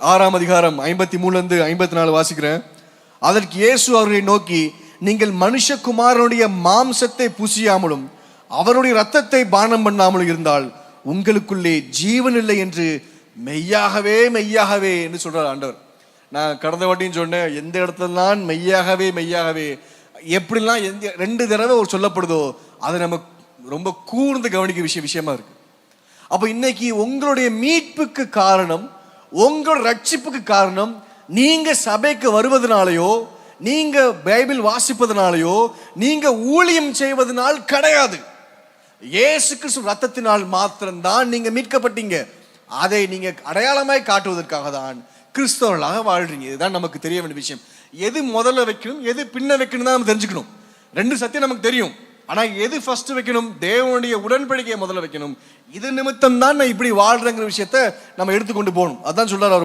ஆறாம் அதிகாரம் ஐம்பத்தி மூணுலேருந்து ஐம்பத்தி நாலு வாசிக்கிறேன். அதற்கு இயேசு அவர்களை நோக்கி நீங்கள் மனுஷகுமாரனுடைய மாம்சத்தை புசியாமலும் அவருடைய ரத்தத்தை பானம் பண்ணாமலும் இருந்தால் உங்களுக்குள்ளே ஜீவன் இல்லை என்று மெய்யாகவே மெய்யாகவே என்று சொல்கிறார் ஆண்டவர். நான் கடந்த வாட்டியும் சொன்னேன் எந்த இடத்துலலாம் மெய்யாகவே மெய்யாகவே எப்படிலாம் எந்த ரெண்டு தடவை ஒரு சொல்லப்படுதோ அதை நம்ம ரொம்ப கூர்ந்து கவனிக்க விஷய விஷயமா இருக்கு. அப்போ இன்னைக்கு உங்களுடைய மீட்புக்கு காரணம் உங்களோட ரட்சிப்புக்கு காரணம் நீங்க சபைக்கு வருவதனாலயோ நீங்க பைபிள் வாசிப்பதனாலயோ நீங்க ஊழியம் செய்வதனால் கிடையாது. இயேசு கிறிஸ்து ரத்தத்தினால் மாத்திரம்தான் நீங்க மீட்கப்பட்டீங்க. அதை நீங்க அடையாளமாய் காட்டுவதற்காக தான் கிறிஸ்தவர்களாக வாழ்றீங்க. இதுதான் நமக்கு தெரிய வேண்டிய விஷயம். எது முதல்ல வைக்கணும் எது பின்ன வைக்கணும் தான் நம்ம தெரிஞ்சுக்கணும். ரெண்டு சத்தியம் நமக்கு தெரியும். ஆனா எது ஃபஸ்ட்டு வைக்கணும்? தேவனுடைய உடன்படிக்கையை முதல்ல வைக்கணும். இது நிமித்தம் தான் நான் இப்படி வாழ்றேங்கிற விஷயத்த நம்ம எடுத்துக்கொண்டு போகணும். அதான் சொல்கிறார் அவர்.